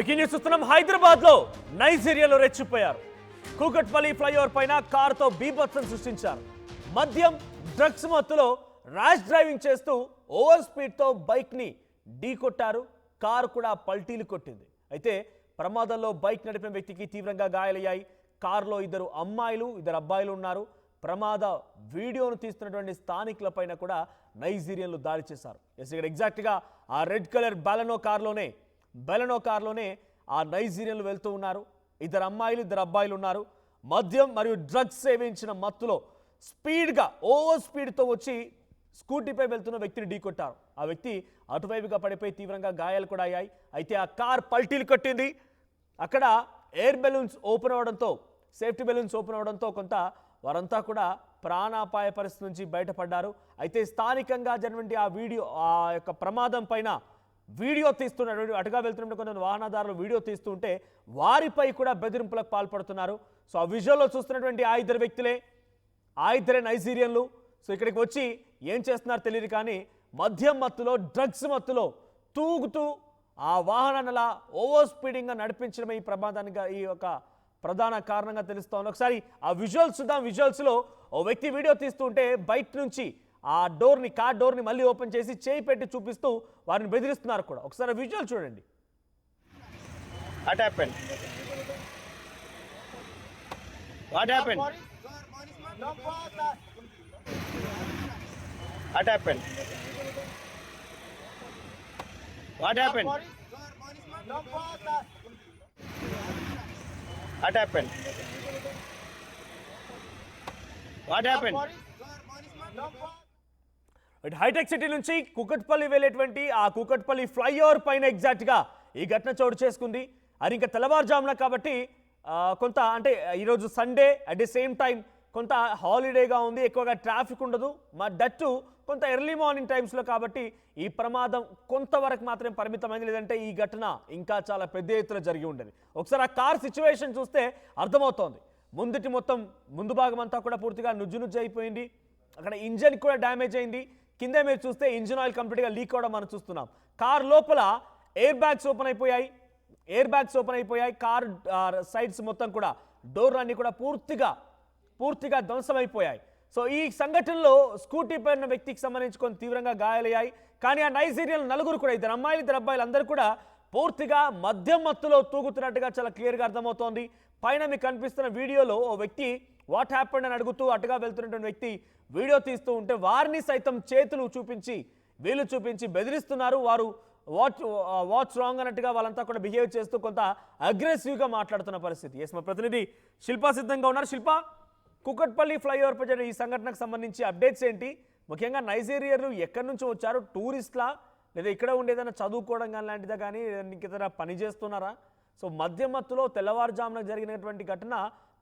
Breaking news చూస్తున్నాం. హైదరాబాద్లో నైజీరియాలో రెచ్చిపోయారు. కూకట్పల్లి ఫ్లైఓవర్ పైన కారుతో బీభత్సం సృష్టించారు. మద్యం డ్రగ్స్ మత్తులో ర్యాష్ డ్రైవింగ్ చేస్తూ ఓవర్ స్పీడ్తో బైక్ని ఢీ కొట్టారు. కారు కూడా పల్టీలు కొట్టింది. అయితే ప్రమాదంలో బైక్ నడిపిన వ్యక్తికి తీవ్రంగా గాయాలయ్యాయి. కారులో ఇద్దరు అమ్మాయిలు ఇద్దరు అబ్బాయిలు ఉన్నారు. ప్రమాద వీడియోను తీస్తున్నటువంటి స్థానికులపైన కూడా నైజీరియన్లు దాడి చేశారు. ఎస్ ఇక్కడ ఎగ్జాక్ట్గా ఆ రెడ్ కలర్ బెలనో కారులోనే బెలనో కారులోనే ఆ నైజీరియన్లు వెళ్తూ ఉన్నారు. ఇద్దరు అమ్మాయిలు ఇద్దరు అబ్బాయిలు ఉన్నారు. మద్యం మరియు డ్రగ్స్ సేవించిన మత్తులో స్పీడ్గా ఓవర్ స్పీడ్తో వచ్చి స్కూటీపై వెళ్తున్న వ్యక్తిని ఢీకొట్టారు ఆ వ్యక్తి అటువైపుగా పడిపోయి తీవ్రంగా గాయాలు కూడా అయ్యాయి. అయితే ఆ కార్ పల్టీలు కొట్టింది. అక్కడ ఎయిర్ బెలూన్స్ ఓపెన్ అవడంతో సేఫ్టీ బెలూన్స్ ఓపెన్ అవడంతో కొంత వారంతా కూడా ప్రాణాపాయ పరిస్థితి నుంచి బయటపడ్డారు. అయితే స్థానికంగా జరిగిన ఆ వీడియో ఆ యొక్క ప్రమాదం పైన వీడియో తీస్తున్నటువంటి అటుగా వెళ్తున్నటువంటి కొంతమంది వాహనదారులు వీడియో తీస్తుంటే వారిపై కూడా బెదిరింపులకు పాల్పడుతున్నారు. సో ఆ విజువల్లో చూస్తున్నటువంటి ఆ ఇద్దరు వ్యక్తులే ఆ ఇద్దరే నైజీరియన్లు. సో ఇక్కడికి వచ్చి ఏం చేస్తున్నారో తెలియదు కానీ మద్యం మత్తులో డ్రగ్స్ మత్తులో తూగుతూ ఆ వాహనాన్ని అలా ఓవర్ స్పీడింగ్గా నడిపించడమే ఈ ప్రమాదానికి ఈ యొక్క ప్రధాన కారణంగా తెలుస్తోంది. ఒకసారి ఆ విజువల్స్ చూద్దాం. విజువల్స్లో ఓ వ్యక్తి వీడియో తీస్తుంటే బయట నుంచి ఆ డోర్ని కార్ డోర్ని మళ్ళీ ఓపెన్ చేసి చేయి పెట్టి చూపిస్తూ వారిని బెదిరిస్తున్నారు కూడా. ఒకసారి విజువల్ చూడండి. What happened? What happened? ఇటు హైటెక్ సిటీ నుంచి కుకట్పల్లి వెళ్ళేటువంటి ఆ కుకట్పల్లి ఫ్లైఓవర్ పైన ఎగ్జాక్ట్గా ఈ ఘటన చోటు చేసుకుంది. అది ఇంకా తెల్లవారుజామున కాబట్టి కొంత అంటే ఈరోజు Sunday at the same time కొంత హాలిడేగా ఉంది ఎక్కువగా ట్రాఫిక్ ఉండదు. మా దట్టు కొంత ఎర్లీ మార్నింగ్ టైమ్స్లో కాబట్టి ఈ ప్రమాదం కొంతవరకు మాత్రమే పరిమితమైంది. లేదంటే ఈ ఘటన ఇంకా చాలా పెద్ద ఎత్తున జరిగి ఉండేది. ఒకసారి ఆ కార్ సిచ్యువేషన్ చూస్తే అర్థమవుతోంది. ముందుటి మొత్తం ముందు భాగం అంతా కూడా పూర్తిగా నుజ్జు నుజ్జు అయిపోయింది. అక్కడ ఇంజన్ కూడా డ్యామేజ్ అయింది. కింద మీరు చూస్తే ఇంజిన్ ఆయిల్ కంప్లీట్గా లీక్ అవడం మనం చూస్తున్నాం. కార్ లోపల ఎయిర్ బ్యాగ్స్ ఓపెన్ అయిపోయాయి. ఎయిర్ బ్యాగ్స్ ఓపెన్ అయిపోయాయి. కార్ సైడ్స్ మొత్తం కూడా డోర్ అన్ని కూడా పూర్తిగా పూర్తిగా ధ్వంసమైపోయాయి. సో ఈ సంఘటనలో స్కూటీ పైన వ్యక్తికి సంబంధించి కొన్ని తీవ్రంగా గాయాలయ్యాయి. కానీ ఆ నైజీరియన్ నలుగురు కూడా ఇద్దరు అమ్మాయిలు ఇద్దరు అబ్బాయిలు అందరూ కూడా పూర్తిగా మద్యం మత్తులో తూగుతున్నట్టుగా చాలా క్లియర్గా అర్థమవుతోంది. పైన మీకు కనిపిస్తున్న వీడియోలో ఓ వ్యక్తి వాట్ హ్యాపెండ్ అని అడుగుతూ అటుగా వెళ్తున్నటువంటి వ్యక్తి వీడియో తీస్తూ ఉంటే వారిని సైతం చేతులు చూపించి వీళ్ళు చూపించి బెదిరిస్తున్నారు. వారు వాట్ వాట్స్ రాంగ్ అన్నట్టుగా వాళ్ళంతా కూడా బిహేవ్ చేస్తూ కొంత అగ్రెసివ్గా మాట్లాడుతున్న పరిస్థితి. ఎస్ మా ప్రతినిధి శిల్పా సిద్ధంగా ఉన్నారు. శిల్ప కుకట్పల్లి ఫ్లైఓవర్పై జరిగిన ఈ సంఘటనకు సంబంధించి అప్డేట్స్ ఏంటి? ముఖ్యంగా నైజీరియన్లు ఎక్కడి నుంచి వచ్చారు? టూరిస్ట్లా? లేదా ఇక్కడ ఉండేదైనా చదువుకోవడం కానీ లాంటిదా కానీ? ఇంకేదైనా పని చేస్తున్నారా? సో మధ్య మత్తులో తెల్లవారుజామున జరిగినటువంటి ఘటన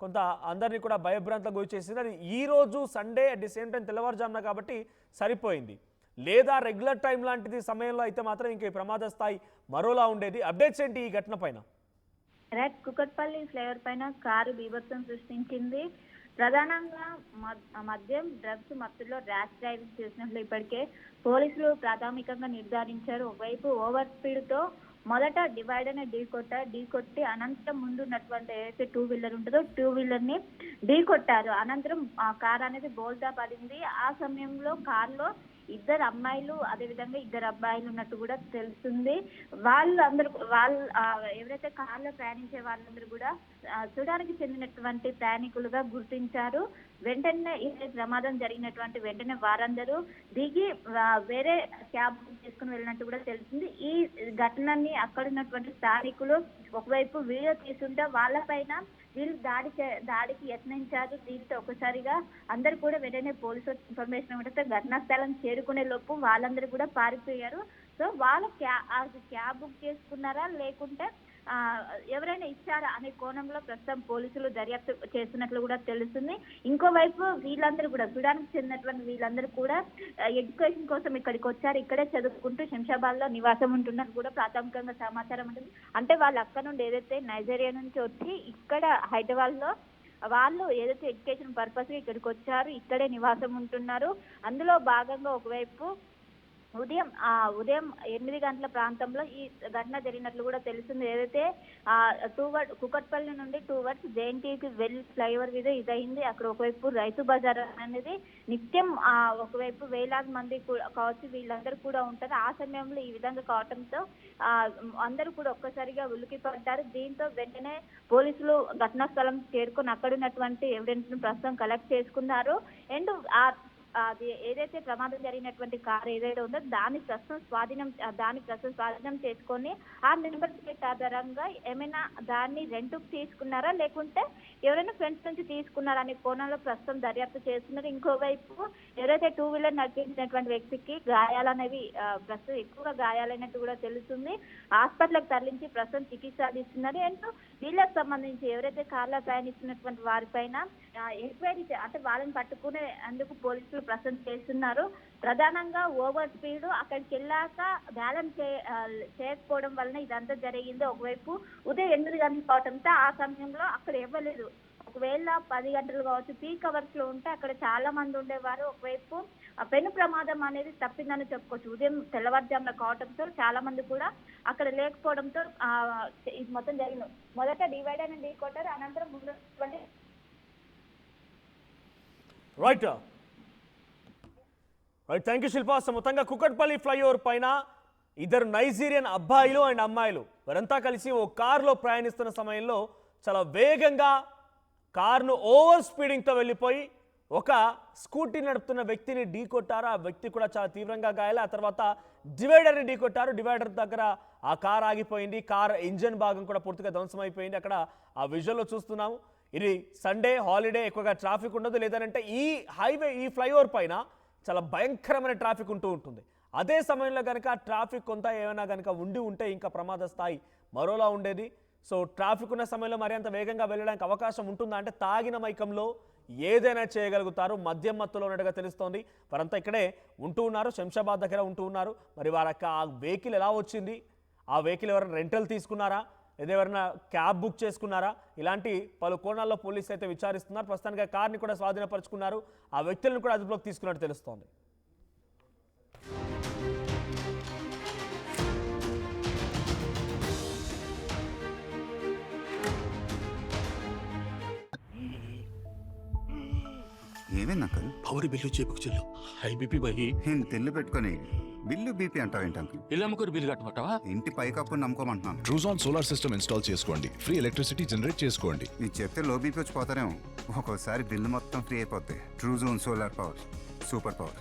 కొంత అందరినీ కూడా భయభ్రాంతకు గురి చేసింది అది ఈరోజు Sunday at the same time తెల్లవారుజామున కాబట్టి సరిపోయింది. లేదా రెగ్యులర్ టైం లాంటిది సమయంలో అయితే మాత్రం ఇంక ప్రమాద స్థాయి మరోలా ఉండేది. అప్డేట్స్ ఏంటి ఈ ఘటన పైన? రెడ్ కుకట్పల్లి ఫ్లేవర్ పైన కారు బీభత్సం సృష్టించింది. ప్రధానంగా మద్యం డ్రగ్స్ మత్తులో ర్యాష్ డ్రైవింగ్ చేసినట్లు ఇప్పటికే పోలీసులు ప్రాథమికంగా నిర్ధారించారు. ఒకవైపు ఓవర్ స్పీడ్తో మొదట డివైడ్ అనే ఢీ కొట్టారు ఢీ కొట్టి అనంతరం ముందు ఉన్నటువంటి ఏదైతే టూ వీలర్ ఉంటుందో టూ వీలర్ని ఢీ కొట్టారు. అనంతరం ఆ కార్ అనేది బోల్తా పడింది. ఆ సమయంలో కారులో ఇద్దరు అమ్మాయిలు అదే విధంగా ఇద్దరు అబ్బాయిలు ఉన్నట్టు కూడా తెలుస్తుంది. వాళ్ళు అందరూ వాళ్ళు ఎవరైతే కార్లో ప్రయాణించే వాళ్ళందరూ కూడా చూడడానికి సుడానికి చెందినటువంటి ప్రయాణికులుగా గుర్తించారు. వెంటనే ఈ ప్రమాదం జరిగినటువంటి వెంటనే వారందరూ దిగి వేరే క్యాబ్ బుక్ చేసుకుని వెళ్ళినట్టు కూడా తెలిసింది ఈ ఘటనని అక్కడ ఉన్నటువంటి స్థానికులు ఒకవైపు వీడియో తీసుంటే వాళ్ళపైన వీళ్ళు దాడి దాడికి యత్నించారు దీంతో ఒకసారిగా అందరు కూడా వెంటనే పోలీసు ఇన్ఫర్మేషన్ ఇవ్వడంతో ఘటనా స్థలం చేరుకునే లోపు వాళ్ళందరూ కూడా పారిపోయారు. సో వాళ్ళు క్యా క్యాబ్ బుక్ చేసుకున్నారా లేకుంటే ఎవరైనా ఇచ్చారా అనే కోణంలో ప్రస్తుతం పోలీసులు దర్యాప్తు చేస్తున్నట్లు కూడా తెలుస్తుంది. ఇంకోవైపు వీళ్ళందరూ కూడా సుడానికి చెందినటువంటి వీళ్ళందరూ కూడా ఎడ్యుకేషన్ కోసం ఇక్కడికి వచ్చారు. ఇక్కడే చదువుకుంటూ శంషాబాద్లో నివాసం ఉంటున్నట్టు కూడా ప్రాథమికంగా సమాచారం ఉంటుంది. అంటే వాళ్ళు అక్కడ నుండి ఏదైతే నైజీరియా నుంచి వచ్చి ఇక్కడ హైదరాబాద్లో వాళ్ళు ఏదైతే ఎడ్యుకేషన్ పర్పస్ ఇక్కడికి వచ్చారు ఇక్కడే నివాసం ఉంటున్నారు. అందులో భాగంగా ఒకవైపు ఉదయం ఆ ఉదయం ఎనిమిది గంటల ప్రాంతంలో ఈ ఘటన జరిగినట్లు కూడా తెలిసింది ఏదైతే ఆ టూ వర్డ్ కుకట్పల్లి నుండి టూ వర్డ్స్ జేఎన్టీకి వెళ్ళి ఫ్లైఓవర్ మీద ఇదైంది అక్కడ ఒకవైపు రైతు బజార్ అనేది నిత్యం ఆ ఒకవైపు వేలాది మంది కూడా కావచ్చు వీళ్ళందరూ కూడా ఉంటారు. ఆ సమయంలో ఈ విధంగా కావటంతో ఆ అందరూ కూడా ఒక్కసారిగా ఉలికి పడ్డారు. దీంతో వెంటనే పోలీసులు ఘటనా స్థలం చేరుకొని అక్కడ ఉన్నటువంటి ఎవిడెన్స్ను ప్రస్తుతం కలెక్ట్ చేసుకున్నారు. అండ్ ఆ అది ఏదైతే ప్రమాదం జరిగినటువంటి కార్ ఏదైతే ఉందో దాన్ని ప్రస్తుతం స్వాధీనం దాని దాన్ని ప్రస్తుతం స్వాధీనం చేసుకొని ఆ నెంబర్ ప్లేట్ ఆధారంగా ఏమైనా దాన్ని రెంట్కు తీసుకున్నారా? లేకుంటే ఎవరైనా ఫ్రెండ్స్ నుంచి తీసుకున్నారా అనే కోణంలో ప్రస్తుతం దర్యాప్తు చేస్తున్నారు. ఇంకోవైపు ఎవరైతే టూ వీలర్ నడిపించినటువంటి వ్యక్తికి గాయాలనేవి ప్రస్తుతం ఎక్కువగా గాయాలైనట్టు కూడా తెలుస్తుంది. హాస్పిటల్కి తరలించి ప్రస్తుతం చికిత్స అందిస్తున్నారు. అండ్ వీళ్ళకి సంబంధించి ఎవరైతే కార్లో ప్రయాణిస్తున్నటువంటి వారిపైన ఎంక్వైరీ అంటే వాళ్ళని పట్టుకునే అందుకు పోలీసులు ప్రస్తుతం చేస్తున్నారు. ప్రధానంగా ఓవర్ స్పీడ్ అక్కడికి వెళ్ళాక బ్యాలెన్స్ చేయకపోవడం వలన ఇదంతా జరిగింది. ఒకవైపు ఉదయం ఎనిమిది గంటలు కావడంతో ఆ సమయంలో అక్కడ ఇవ్వలేదు. ఒకవేళ పది గంటలు కావచ్చు పీక్ అవర్స్లో ఉంటే అక్కడ చాలా మంది ఉండేవారు. ఒకవైపు ఆ పెను ప్రమాదం అనేది తప్పిందని చెప్పుకోవచ్చు. ఉదయం తెల్లవారుజామున కావడంతో చాలా మంది కూడా అక్కడ లేకపోవడంతో ఇది మొత్తం జరిగింది. మొదట డివైడ్ డివైడర్ డీ కొట్టారు. అనంతరం ముందు right right thank you Shilpa so మొత్తంగా కుకట్పల్లి ఫ్లైఓవర్ పైన ఇద్దరు నైజీరియన్ అబ్బాయిలు అండ్ అమ్మాయిలు. వారంతా కలిసి ఓ కారులో ప్రయాణిస్తున్న సమయంలో చాలా వేగంగా కారును ఓవర్ స్పీడింగ్తో వెళ్ళిపోయి ఒక స్కూటీ నడుపుతున్న వ్యక్తిని ఢీ కొట్టారు. ఆ వ్యక్తి కూడా చాలా తీవ్రంగా గాయాలి ఆ తర్వాత డివైడర్ని ఢీకొట్టారు డివైడర్ దగ్గర ఆ కార్ ఆగిపోయింది. కార్ ఇంజన్ భాగం కూడా పూర్తిగా ధ్వంసమైపోయింది. అక్కడ ఆ విజువల్లో చూస్తున్నాము. ఇది సండే హాలిడే ఎక్కువగా ట్రాఫిక్ ఉండదు లేదనంటే ఈ హైవే ఈ ఫ్లైఓవర్ పైన చాలా భయంకరమైన ట్రాఫిక్ ఉంటూ ఉంటుంది. అదే సమయంలో కనుక ట్రాఫిక్ కొంత ఏమైనా కనుక ఉండి ఉంటే ఇంకా ప్రమాద స్థాయి మరోలా ఉండేది. సో ట్రాఫిక్ ఉన్న సమయంలో మరి అంత వేగంగా వెళ్ళడానికి అవకాశం ఉంటుందా అంటే తాగిన మైకంలో ఏదైనా చేయగలుగుతారు. మద్యం మత్తులో ఉన్నట్టుగా తెలుస్తోంది. వారంతా ఇక్కడే ఉంటూ ఉన్నారు శంషాబాద్ దగ్గర ఉంటూ ఉన్నారు. మరి వారక్క ఆ వెహికల్ ఎలా వచ్చింది? ఆ వెహికల్ ఎవరైనా రెంటల్ తీసుకున్నారా? లేదా ఎవరైనా క్యాబ్ బుక్ చేసుకున్నారా? ఇలాంటి పలు కోణాల్లో పోలీసు అయితే విచారిస్తున్నారు. ప్రస్తుతానికి ఆ కార్ని కూడా స్వాధీనపరుచుకున్నారు. ఆ వ్యక్తులను కూడా అదుపులోకి తీసుకున్నట్టు తెలుస్తోంది. ఏమైంది అంకల్? పవర్ బిల్లు చేపుకు చెల్లు హై బీపీ బహి. నేను తెల్లు పెట్టుకొని బిల్లు బీపీ అంటావేంటి అంకుల్? ఇల్లు అమ్ముకొని బిల్లు కట్టమంటావా? ఇంటి పైకప్పు నమ్ముకోమంటున్నాను. ట్రూజాన్ సోలార్ సిస్టమ్ ఇన్స్టాల్ చేసుకోండి. ఫ్రీ ఎలక్ట్రిసిటీ జనరేట్ చేసుకోండి. నీకు చెప్తే లో బీపీ వచ్చి పోతారేమో. ఒక్కోసారి బిల్లు మొత్తం ఫ్రీ అయిపోద్ది. Truzon solar power super power